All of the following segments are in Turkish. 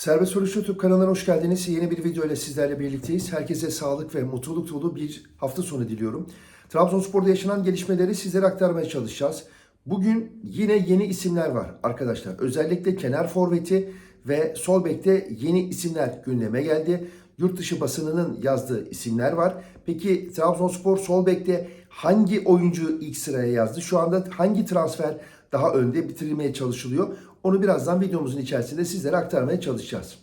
Serbest Soruş YouTube kanalına hoş geldiniz. Yeni bir video ile sizlerle birlikteyiz. Herkese sağlık ve mutluluk dolu bir hafta sonu diliyorum. Trabzonspor'da yaşanan gelişmeleri sizlere aktarmaya çalışacağız. Bugün yine yeni isimler var arkadaşlar. Özellikle kenar forveti ve sol bekte yeni isimler gündeme geldi. Yurt dışı basınının yazdığı isimler var. Peki Trabzonspor sol bekte hangi oyuncu ilk sıraya yazdı? Şu anda hangi transfer daha önde bitirilmeye çalışılıyor? Onu birazdan videomuzun içerisinde sizlere aktarmaya çalışacağız.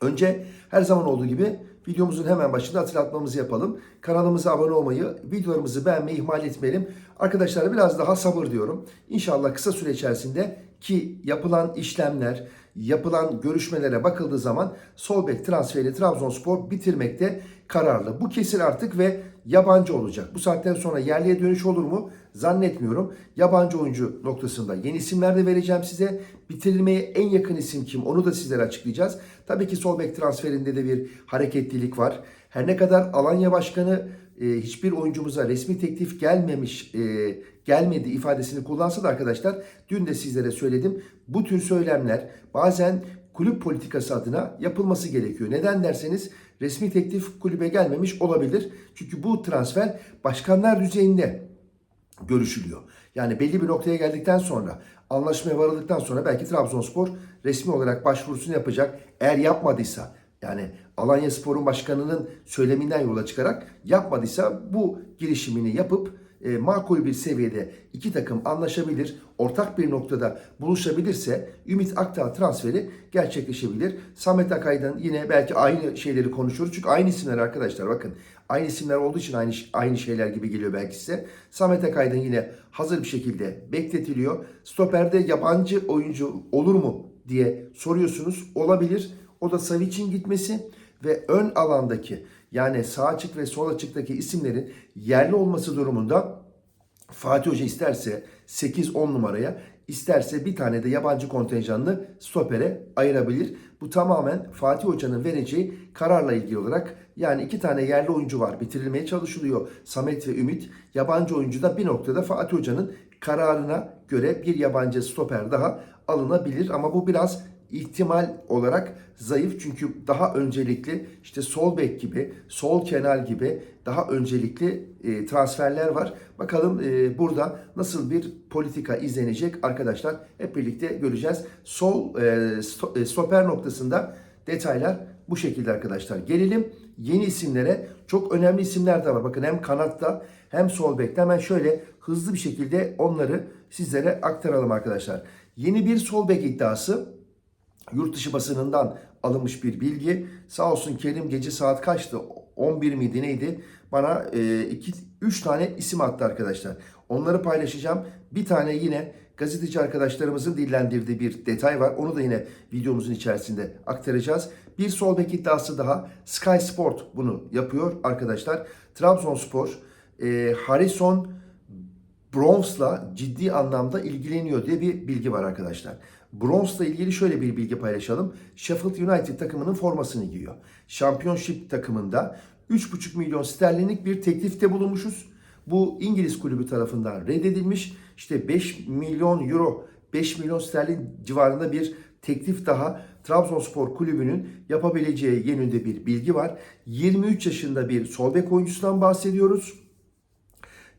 Önce her zaman olduğu gibi videomuzun hemen başında hatırlatmamızı yapalım. Kanalımıza abone olmayı, videolarımızı beğenmeyi ihmal etmeyelim. Arkadaşlar biraz daha sabır diyorum. İnşallah kısa süre içerisinde ki yapılan işlemler, yapılan görüşmelere bakıldığı zaman sol bek transferi Trabzonspor bitirmekte kararlı. Bu kesin artık ve yabancı olacak. Bu saatten sonra yerliye dönüş olur mu? Zannetmiyorum. Yabancı oyuncu noktasında yeni isimler de vereceğim size. Bitirilmeye en yakın isim kim? Onu da sizlere açıklayacağız. Tabii ki sol bek transferinde de bir hareketlilik var. Her ne kadar Alanya Başkanı e, hiçbir oyuncumuza resmi teklif gelmemiş, e, gelmedi ifadesini kullansa da arkadaşlar dün de sizlere söyledim. Bu tür söylemler bazen kulüp politikası adına yapılması gerekiyor. Neden derseniz resmi teklif kulübe gelmemiş olabilir. Çünkü bu transfer başkanlar düzeyinde görüşülüyor. Yani belli bir noktaya geldikten sonra, anlaşmaya varıldıktan sonra belki Trabzonspor resmi olarak başvurusunu yapacak. Eğer yapmadıysa, yani Alanya Spor'un başkanının söyleminden yola çıkarak yapmadıysa bu girişimini yapıp e, makul bir seviyede iki takım anlaşabilir, ortak bir noktada buluşabilirse Ümit Akdağ transferi gerçekleşebilir. Samet Akay'dan yine belki aynı şeyleri konuşuruz. Çünkü aynı isimler arkadaşlar bakın. Aynı isimler olduğu için aynı aynı şeyler gibi geliyor belki size. Samet Akay'dan yine hazır bir şekilde bekletiliyor. Stoperde yabancı oyuncu olur mu diye soruyorsunuz. Olabilir. O da Savic'in gitmesi ve ön alandaki yani sağ açık ve sol açıktaki isimlerin yerli olması durumunda Fatih Hoca isterse 8-10 numaraya isterse bir tane de yabancı kontenjanını stopere ayırabilir. Bu tamamen Fatih Hoca'nın vereceği kararla ilgili olarak yani iki tane yerli oyuncu var bitirilmeye çalışılıyor. Samet ve Ümit. Yabancı oyuncu da bir noktada Fatih Hoca'nın kararına göre bir yabancı stoper daha alınabilir. Ama bu biraz ihtimal olarak zayıf çünkü daha öncelikli işte sol bek gibi, sol kenar gibi daha öncelikli e, transferler var. Bakalım e, burada nasıl bir politika izlenecek arkadaşlar hep birlikte göreceğiz. Sol e, e, stoper noktasında detaylar bu şekilde arkadaşlar. Gelelim yeni isimlere. Çok önemli isimler de var. Bakın hem kanatta hem sol bekte hemen şöyle hızlı bir şekilde onları sizlere aktaralım arkadaşlar. Yeni bir sol bek iddiası yurt dışı basınından alınmış bir bilgi. Sağ olsun Kerim gece saat kaçtı? 11 miydi neydi? Bana 2 e, 3 tane isim attı arkadaşlar. Onları paylaşacağım. Bir tane yine gazeteci arkadaşlarımızın dillendirdiği bir detay var. Onu da yine videomuzun içerisinde aktaracağız. Bir sol bek iddiası daha. Sky Sport bunu yapıyor arkadaşlar. Trabzonspor e, Harrison Browns'la ciddi anlamda ilgileniyor diye bir bilgi var arkadaşlar. Browns'la ilgili şöyle bir bilgi paylaşalım. Sheffield United takımının formasını giyiyor. Championship takımında 3,5 milyon sterlinlik bir teklifte bulunmuşuz. Bu İngiliz kulübü tarafından reddedilmiş. İşte 5 milyon euro, 5 milyon sterlin civarında bir teklif daha Trabzonspor kulübünün yapabileceği yönünde bir bilgi var. 23 yaşında bir sol bek oyuncusundan bahsediyoruz.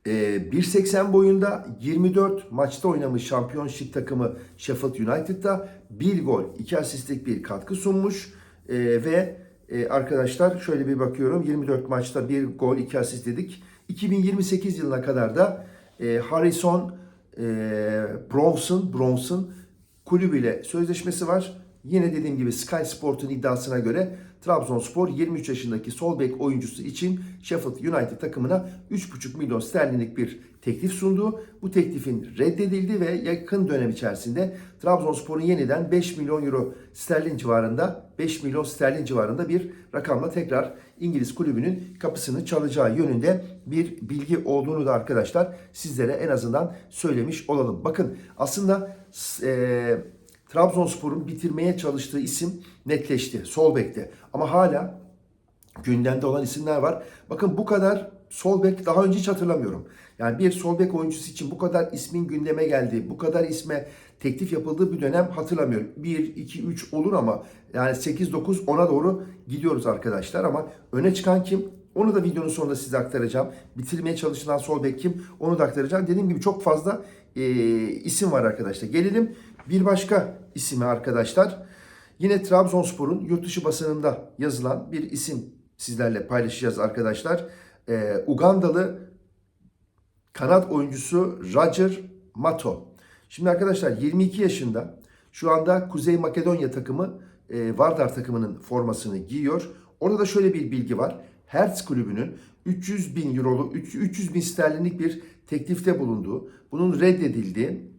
1.80 boyunda 24 maçta oynamış şampiyonşip takımı Sheffield United'da bir gol, iki asistlik bir katkı sunmuş ee, ve e, arkadaşlar şöyle bir bakıyorum 24 maçta bir gol, iki asist dedik. 2028 yılına kadar da e, Harrison e, Bronson, Bronson kulübüyle sözleşmesi var. Yine dediğim gibi Sky Sport'un iddiasına göre Trabzonspor 23 yaşındaki sol bek oyuncusu için Sheffield United takımına 3,5 milyon sterlinlik bir teklif sundu. Bu teklifin reddedildi ve yakın dönem içerisinde Trabzonspor'un yeniden 5 milyon euro sterlin civarında 5 milyon sterlin civarında bir rakamla tekrar İngiliz kulübünün kapısını çalacağı yönünde bir bilgi olduğunu da arkadaşlar sizlere en azından söylemiş olalım. Bakın aslında eee Trabzonspor'un bitirmeye çalıştığı isim netleşti. Sol bekte. Ama hala gündemde olan isimler var. Bakın bu kadar sol bek daha önce hiç hatırlamıyorum. Yani bir sol bek oyuncusu için bu kadar ismin gündeme geldiği, bu kadar isme teklif yapıldığı bir dönem hatırlamıyorum. 1, 2, 3 olur ama yani 8, 9, 10'a doğru gidiyoruz arkadaşlar. Ama öne çıkan kim? Onu da videonun sonunda size aktaracağım. Bitirmeye çalışılan sol bek kim? Onu da aktaracağım. Dediğim gibi çok fazla e, isim var arkadaşlar. Gelelim bir başka isime arkadaşlar. Yine Trabzonspor'un yurt basınında yazılan bir isim sizlerle paylaşacağız arkadaşlar. E, Ugandalı kanat oyuncusu Roger Mato. Şimdi arkadaşlar 22 yaşında şu anda Kuzey Makedonya takımı e, Vardar takımının formasını giyiyor. Orada da şöyle bir bilgi var. Hertz kulübünün 300 bin euroluk, 300 bin sterlinlik bir teklifte bulunduğu, bunun reddedildiği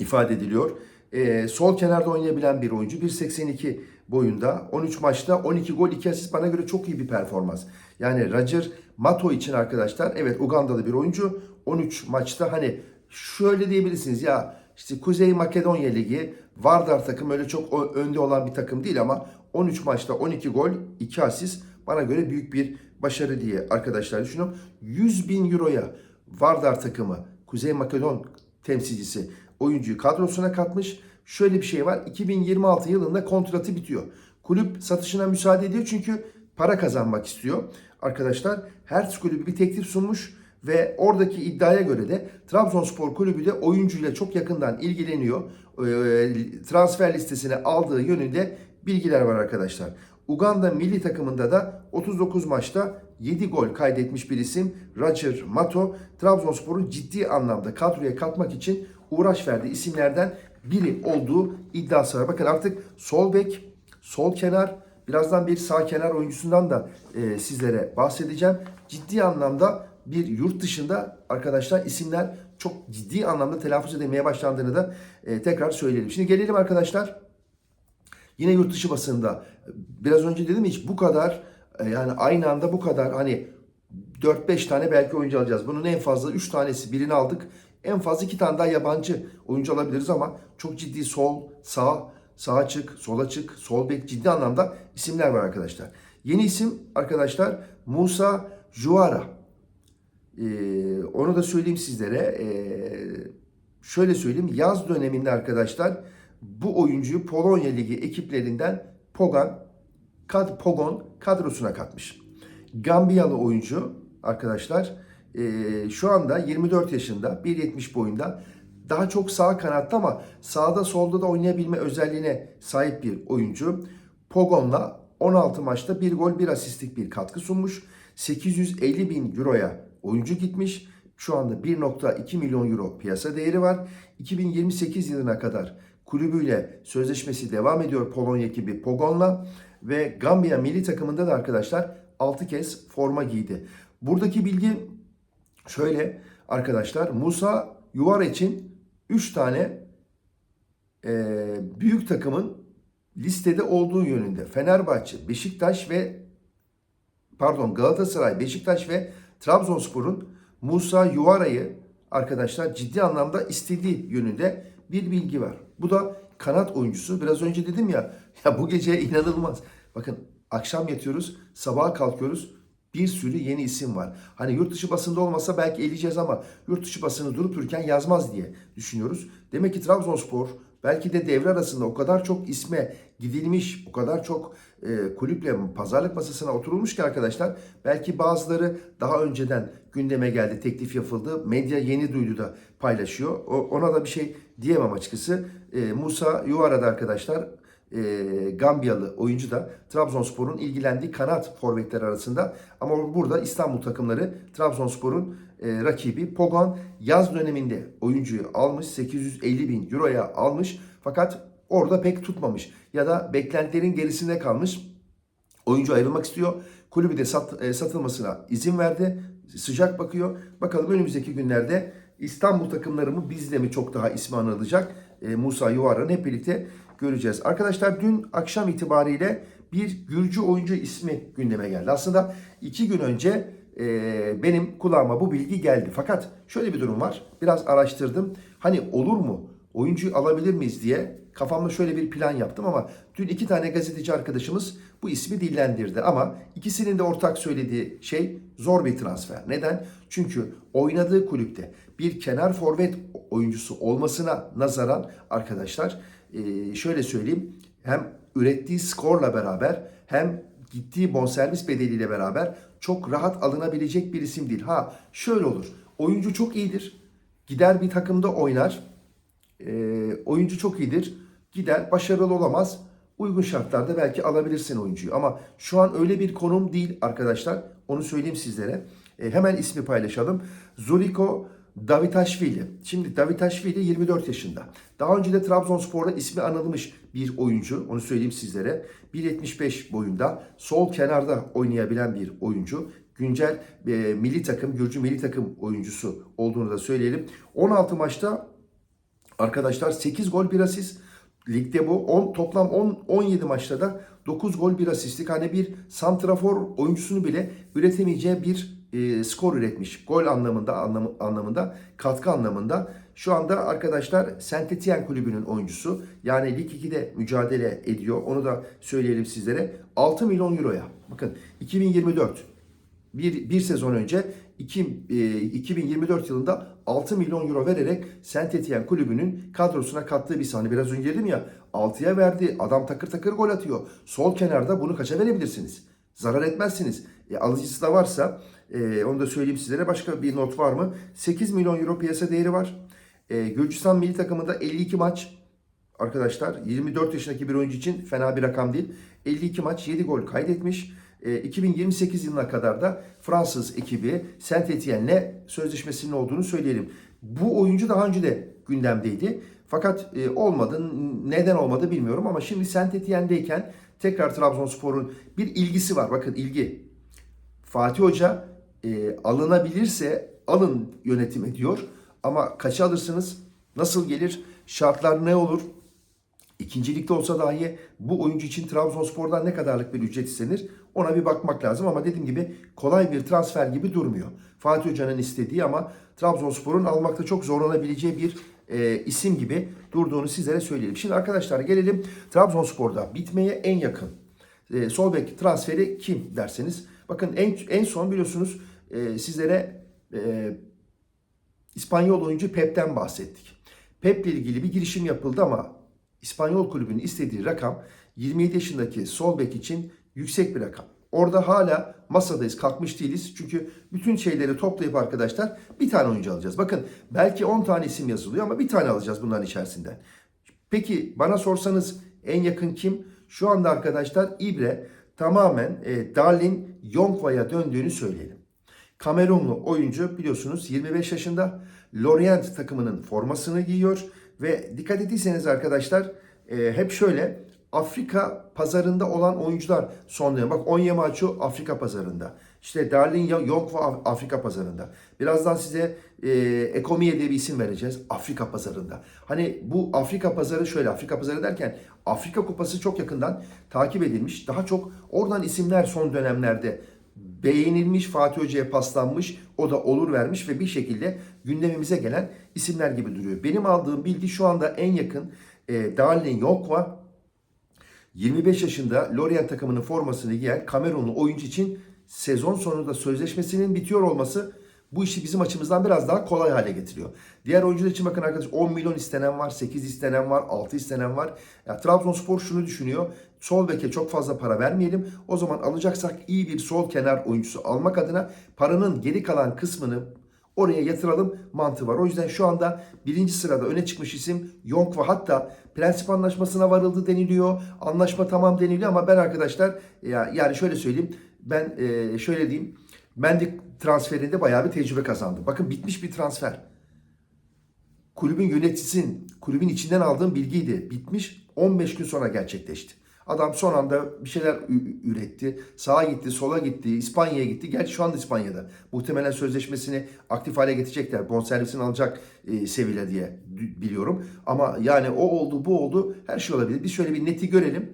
ifade ediliyor. E, sol kenarda oynayabilen bir oyuncu. 1.82 boyunda. 13 maçta 12 gol 2 asist bana göre çok iyi bir performans. Yani Roger Mato için arkadaşlar evet Ugandalı bir oyuncu. 13 maçta hani şöyle diyebilirsiniz ya işte Kuzey Makedonya Ligi Vardar takım öyle çok önde olan bir takım değil ama 13 maçta 12 gol 2 asist bana göre büyük bir başarı diye arkadaşlar düşünüyorum. 100 bin euroya Vardar takımı Kuzey Makedon temsilcisi oyuncuyu kadrosuna katmış. Şöyle bir şey var. 2026 yılında kontratı bitiyor. Kulüp satışına müsaade ediyor çünkü para kazanmak istiyor. Arkadaşlar Hertz kulübü bir teklif sunmuş ve oradaki iddiaya göre de Trabzonspor kulübü de oyuncuyla çok yakından ilgileniyor. Ee, transfer listesine aldığı yönünde bilgiler var arkadaşlar. Uganda milli takımında da 39 maçta 7 gol kaydetmiş bir isim Roger Mato. Trabzonspor'un ciddi anlamda kadroya katmak için uğraş verdiği isimlerden biri olduğu iddiası var. Bakın artık sol bek, sol kenar, birazdan bir sağ kenar oyuncusundan da e, sizlere bahsedeceğim. Ciddi anlamda bir yurt dışında arkadaşlar isimler çok ciddi anlamda telaffuz edilmeye başlandığını da e, tekrar söyleyelim. Şimdi gelelim arkadaşlar. Yine yurt dışı basında biraz önce dedim hiç bu kadar yani aynı anda bu kadar hani 4-5 tane belki oyuncu alacağız. Bunun en fazla 3 tanesi birini aldık. En fazla 2 tane daha yabancı oyuncu alabiliriz ama çok ciddi sol, sağ, sağa çık, sola çık, sol bek ciddi anlamda isimler var arkadaşlar. Yeni isim arkadaşlar Musa Juara. Ee, onu da söyleyeyim sizlere. Ee, şöyle söyleyeyim yaz döneminde arkadaşlar bu oyuncuyu Polonya Ligi ekiplerinden Pogan, kad, Pogon kadrosuna katmış. Gambiyalı oyuncu arkadaşlar e, şu anda 24 yaşında 1.70 boyunda daha çok sağ kanatta ama sağda solda da oynayabilme özelliğine sahip bir oyuncu. Pogon'la 16 maçta 1 gol 1 asistlik bir katkı sunmuş. 850 bin euroya oyuncu gitmiş. Şu anda 1.2 milyon euro piyasa değeri var. 2028 yılına kadar kulübüyle sözleşmesi devam ediyor Polonya ekibi Pogon'la ve Gambiya milli takımında da arkadaşlar 6 kez forma giydi. Buradaki bilgi şöyle arkadaşlar Musa Yuvar için 3 tane e, büyük takımın listede olduğu yönünde. Fenerbahçe, Beşiktaş ve pardon Galatasaray, Beşiktaş ve Trabzonspor'un Musa Yuvara'yı arkadaşlar ciddi anlamda istediği yönünde bir bilgi var. Bu da kanat oyuncusu. Biraz önce dedim ya, ya bu gece inanılmaz. Bakın akşam yatıyoruz, sabaha kalkıyoruz. Bir sürü yeni isim var. Hani yurt dışı basında olmasa belki eleyeceğiz ama yurt dışı basını durup dururken yazmaz diye düşünüyoruz. Demek ki Trabzonspor belki de devre arasında o kadar çok isme gidilmiş, o kadar çok e, kulüple pazarlık masasına oturulmuş ki arkadaşlar belki bazıları daha önceden gündeme geldi, teklif yapıldı. Medya yeni duydu da paylaşıyor. O, ona da bir şey diyemem açıkçası. E, Musa Yuvara'da arkadaşlar e, Gambiyalı oyuncu da Trabzonspor'un ilgilendiği kanat forvetler arasında. Ama burada İstanbul takımları Trabzonspor'un e, rakibi Pogon yaz döneminde oyuncuyu almış 850 bin euroya almış fakat orada pek tutmamış ya da beklentilerin gerisinde kalmış. Oyuncu ayrılmak istiyor. Kulübü de sat, e, satılmasına izin verdi. Sıcak bakıyor. Bakalım önümüzdeki günlerde İstanbul takımları mı bizde mi çok daha ismi anılacak? E, Musa Yuvara'nın hep birlikte göreceğiz. Arkadaşlar dün akşam itibariyle bir Gürcü oyuncu ismi gündeme geldi. Aslında iki gün önce e, benim kulağıma bu bilgi geldi. Fakat şöyle bir durum var. Biraz araştırdım. Hani olur mu? Oyuncuyu alabilir miyiz diye kafamda şöyle bir plan yaptım ama dün iki tane gazeteci arkadaşımız bu ismi dillendirdi. Ama ikisinin de ortak söylediği şey zor bir transfer. Neden? Çünkü oynadığı kulüpte bir kenar forvet oyuncusu olmasına nazaran arkadaşlar e, şöyle söyleyeyim hem ürettiği skorla beraber hem gittiği bonservis bedeliyle beraber çok rahat alınabilecek bir isim değil. Ha şöyle olur. Oyuncu çok iyidir. Gider bir takımda oynar. Ee, oyuncu çok iyidir. Gider başarılı olamaz. Uygun şartlarda belki alabilirsin oyuncuyu. Ama şu an öyle bir konum değil arkadaşlar. Onu söyleyeyim sizlere. Ee, hemen ismi paylaşalım. Zoriko Davitashvili. Şimdi Davitashvili 24 yaşında. Daha önce de Trabzonspor'da ismi anılmış bir oyuncu. Onu söyleyeyim sizlere. 1.75 boyunda sol kenarda oynayabilen bir oyuncu. Güncel e, milli takım, Gürcü milli takım oyuncusu olduğunu da söyleyelim. 16 maçta arkadaşlar 8 gol 1 asist. Ligde bu 10, toplam 10, 17 maçta da 9 gol 1 asistlik. Hani bir santrafor oyuncusunu bile üretemeyeceği bir e, skor üretmiş. Gol anlamında anlamı, anlamında, katkı anlamında. Şu anda arkadaşlar Saint Etienne kulübünün oyuncusu. Yani Lig 2'de mücadele ediyor. Onu da söyleyelim sizlere. 6 milyon euroya. Bakın 2024 bir, bir sezon önce iki, e, 2024 yılında 6 milyon euro vererek Saint Etienne kulübünün kadrosuna kattığı bir sahne. Biraz önce dedim ya 6'ya verdi. Adam takır takır gol atıyor. Sol kenarda bunu kaça verebilirsiniz? Zarar etmezsiniz. E, alıcısı da varsa e, onu da söyleyeyim sizlere. Başka bir not var mı? 8 milyon euro piyasa değeri var. E, Gürcistan milli takımında 52 maç arkadaşlar 24 yaşındaki bir oyuncu için fena bir rakam değil. 52 maç 7 gol kaydetmiş. E, 2028 yılına kadar da Fransız ekibi Saint Etienne'le sözleşmesinin olduğunu söyleyelim. Bu oyuncu daha önce de gündemdeydi. Fakat e, olmadı. Neden olmadı bilmiyorum ama şimdi Saint Etienne'deyken tekrar Trabzonspor'un bir ilgisi var. Bakın ilgi. Fatih Hoca e, alınabilirse alın yönetim ediyor. Ama kaça alırsınız? Nasıl gelir? Şartlar ne olur? İkincilikte olsa dahi bu oyuncu için Trabzonspor'dan ne kadarlık bir ücret istenir? Ona bir bakmak lazım ama dediğim gibi kolay bir transfer gibi durmuyor. Fatih Hoca'nın istediği ama Trabzonspor'un almakta çok zorlanabileceği bir e, isim gibi durduğunu sizlere söyleyelim. Şimdi arkadaşlar gelelim Trabzonspor'da bitmeye en yakın e, sol bek transferi kim derseniz. Bakın en, en son biliyorsunuz e, sizlere e, İspanyol oyuncu Pep'ten bahsettik. Pep'le ilgili bir girişim yapıldı ama İspanyol kulübünün istediği rakam 27 yaşındaki sol bek için yüksek bir rakam. Orada hala masadayız, kalkmış değiliz. Çünkü bütün şeyleri toplayıp arkadaşlar bir tane oyuncu alacağız. Bakın belki 10 tane isim yazılıyor ama bir tane alacağız bunların içerisinden. Peki bana sorsanız en yakın kim? Şu anda arkadaşlar İbre tamamen e, Darlin Yonkva'ya döndüğünü söyleyelim. Kamerunlu oyuncu biliyorsunuz 25 yaşında Lorient takımının formasını giyiyor ve dikkat ettiyseniz arkadaşlar e, hep şöyle Afrika pazarında olan oyuncular son dönem. Bak Onyemaçu Afrika pazarında. İşte Darlin Yonkva Afrika pazarında. Birazdan size e, Ekomiye diye bir isim vereceğiz. Afrika pazarında. Hani bu Afrika pazarı şöyle Afrika pazarı derken Afrika kupası çok yakından takip edilmiş. Daha çok oradan isimler son dönemlerde beğenilmiş, Fatih Hoca'ya paslanmış, o da olur vermiş ve bir şekilde gündemimize gelen isimler gibi duruyor. Benim aldığım bilgi şu anda en yakın e, Darlin Yokva 25 yaşında Lorient takımının formasını giyen Kamerunlu oyuncu için sezon sonunda sözleşmesinin bitiyor olması bu işi bizim açımızdan biraz daha kolay hale getiriyor. Diğer oyuncular için bakın arkadaş 10 milyon istenen var, 8 istenen var, 6 istenen var. Ya, Trabzonspor şunu düşünüyor. Sol beke çok fazla para vermeyelim. O zaman alacaksak iyi bir sol kenar oyuncusu almak adına paranın geri kalan kısmını oraya yatıralım mantığı var. O yüzden şu anda birinci sırada öne çıkmış isim Yonkva hatta prensip anlaşmasına varıldı deniliyor. Anlaşma tamam deniliyor ama ben arkadaşlar ya, yani şöyle söyleyeyim ben e, şöyle diyeyim Mendy transferinde bayağı bir tecrübe kazandı. Bakın bitmiş bir transfer. Kulübün yöneticisinin, kulübün içinden aldığım bilgiydi. Bitmiş 15 gün sonra gerçekleşti. Adam son anda bir şeyler üretti. Sağa gitti, sola gitti, İspanya'ya gitti. Gerçi şu anda İspanya'da. Muhtemelen sözleşmesini aktif hale getirecekler. Bonservisini alacak e, Sevilla diye biliyorum. Ama yani o oldu, bu oldu. Her şey olabilir. Biz şöyle bir neti görelim.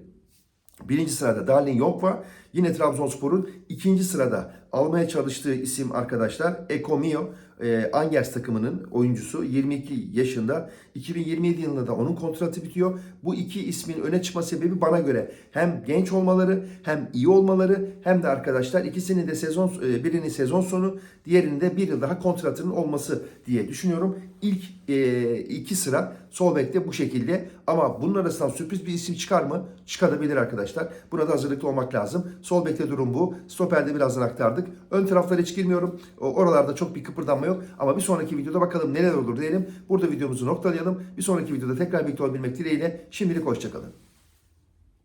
Birinci sırada Darlin Yonkva. Yine Trabzonspor'un ikinci sırada almaya çalıştığı isim arkadaşlar Eko Mio. E, Angers takımının oyuncusu 22 yaşında. 2027 yılında da onun kontratı bitiyor. Bu iki ismin öne çıkma sebebi bana göre hem genç olmaları hem iyi olmaları hem de arkadaşlar ikisinin de sezon e, birinin sezon sonu diğerinin de bir yıl daha kontratının olması diye düşünüyorum. İlk e, iki sıra sol bekte bu şekilde ama bunun arasından sürpriz bir isim çıkar mı? Çıkabilir arkadaşlar. Buna da hazırlıklı olmak lazım. Sol bekte durum bu. Stoperde birazdan aktardık. Ön taraflara hiç girmiyorum. Oralarda çok bir kıpırdanma yok. Ama bir sonraki videoda bakalım neler olur diyelim. Burada videomuzu noktalayalım. Bir sonraki videoda tekrar birlikte olabilmek dileğiyle. Şimdilik hoşçakalın.